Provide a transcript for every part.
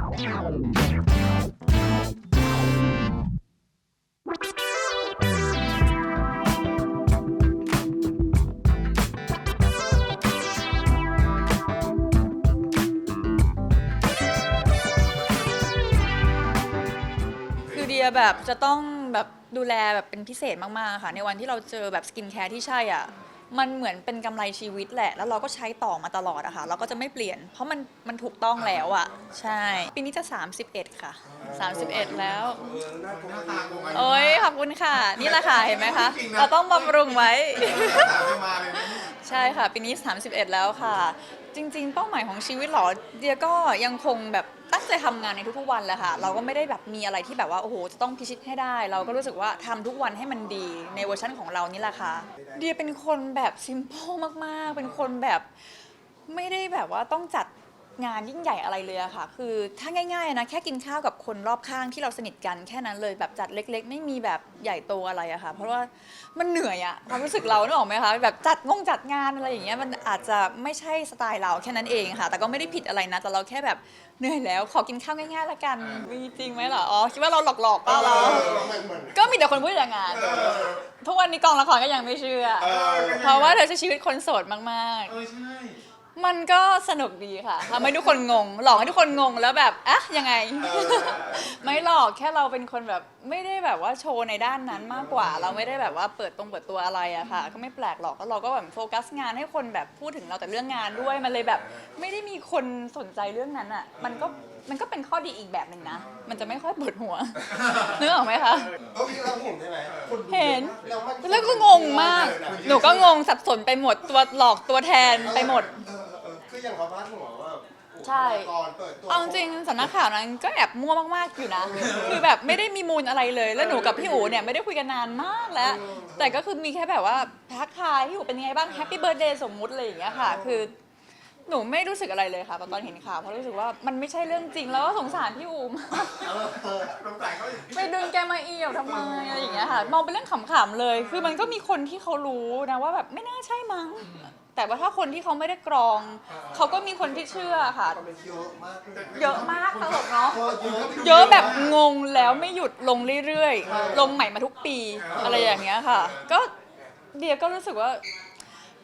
คือเดียแบบจะต้องแบบดูแลแบบเป็นพิเศษมาก ๆ ค่ะ ในวันที่เราเจอแบบสกินแคร์ที่ใช่อะ มันเหมือนเป็นกำไรชีวิตแหละ แล้วเราก็ใช้ต่อมาตลอดอะค่ะ เราก็จะไม่เปลี่ยน เพราะมันมันถูกต้องแล้วอะใช่ ปีนี้จะ 31 ค่ะ 31 แล้วหน้าตาคงอายุโอ้ยขอบคุณค่ะ นี่แหละค่ะ เห็นไหมคะ เราต้องบำรุงไว้ ไม่มาเลยนะใช่ค่ะ ปีนี้ 31 แล้วค่ะ จริง ๆ เป้าหมายของชีวิตเหรอเดียก็ยังคงแบบ ใจทำงานในทุกๆวันแหละค่ะ เราก็ไม่ได้แบบมีอะไรที่แบบว่าโอ้โหจะต้องพิชิตให้ได้ เราก็รู้สึกว่าทำทุกวันให้มันดีในเวอร์ชันของเรานี่แหละค่ะเดียเป็นคนแบบซิม p พ e มากๆ เป็นคนแบบไม่ได้แบบว่าต้องจัด งานยิ่งใหญ่อะไรเลยอะค่ะ คือถ้าง่ายๆนะแค่กินข้าวกับคนรอบข้างที่เราสนิทกันแค่นั้นเลยแบบจัดเล็ก ๆ ไม่มีแบบใหญ่โตอะไรอะค่ะ เพราะว่ามันเหนื่อยอะความรู้สึกเรานึกออกไหมคะแบบจัดงงจัดงานอะไรอย่างเงี้ยมันอาจจะไม่ใช่สไตล์เราแค่นั้นเองค่ะ แต่ก็ไม่ได้ผิดอะไรนะแต่เราแค่แบบเหนื่อยแล้วขอกินข้าวง่ายๆละกันมีจริงไหมเหรออ๋อคิดว่าเราหลอกๆเปล่าเราเหมือนเหมือนก็มีแต่คนพูดอย่างนั้นเออทุกวันนี้กองละครก็ยังไม่เชื่อ เออ เพราะว่าเธอใช้ชีวิตคนโสดมากเออใช่ๆ มันก็สนุกดีค่ะทำให้ทุกคนงง หลอกให้ทุกคนงงแล้วแบบอะยังไง ไม่หลอกแค่เราเป็นคนแบบไม่ได้แบบว่าโชว์ในด้านนั้นมากกว่า เราไม่ได้แบบว่าเปิดตรงเปิดตัวอะไรอะค่ะ ก็ไม่แปลกหรอกแล้วเราก็แบบโฟกัสงานให้คนแบบพูดถึงเราแต่เรื่องงานด้วยมันเลยแบบ ไม่ได้มีคนสนใจเรื่องนั้นอะมันก็มันก็เป็นข้อดีอีกแบบหนึ่งนะ มันจะไม่ค่อยปวดหัว นึกออกไหมคะเออเราเห็นใช่ไหมคนดูเห็น แล้วมันแล้วก็งงมาก หนูก็งงสับสนไปหมดตัวหลอกตัวแทนไปหมด เออเออเออคืออย่างเขาพาดหัวว่าใช่ ก่อนเปิดตัวเอาจริงสำนักข่าวนั้นก็แอบมั่วมากๆอยู่นะ คือแบบไม่ได้มีมูลอะไรเลย แล้วหนูกับพี่อู๋เนี่ยไม่ได้คุยกันนานมากแล้ว แต่ก็คือมีแค่แบบว่าทักทายพี่อู๋เป็นยังไงบ้างแฮปปี้เบิร์ดเดย์สมมุติอะไรอย่างเงี้ยค่ะ คือ หนูไม่รู้สึกอะไรเลยค่ะตอนเห็นข่าวเพราะรู้สึกว่ามันไม่ใช่เรื่องจริงแล้วก็สงสารพี่อู๋มากเออเออสงสัยเขาอย่างนี้ไปดึงแกมาเอี่ยวทำไมอะไรอย่างเงี้ยค่ะ มองเป็นเรื่องขำๆเลย คือมันก็มีคนที่เขารู้นะว่าแบบไม่น่าใช่มั้ง แต่ว่าถ้าคนที่เขาไม่ได้กรอง เขาก็มีคนที่เชื่อค่ะมันเป็นเยอะมากเลยเยอะมากตลกเนาะเออเยอะเยอะแบบงงแล้วไม่หยุดลงเรื่อยๆ ลงใหม่มาทุกปีอะไรอย่างเงี้ยค่ะ ก็เดียก็รู้สึกว่า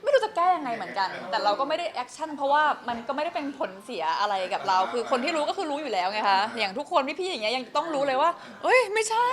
ไม่รู้จะแก้ยังไงเหมือนกัน แต่เราก็ไม่ได้แอคชั่นเพราะว่ามันก็ไม่ได้เป็นผลเสียอะไรกับเรา คือคนที่รู้ก็คือรู้อยู่แล้วไงคะอย่างทุกคนพี่ๆอย่างเงี้ยยังต้องรู้เลยว่าเอ้ยไม่ใช่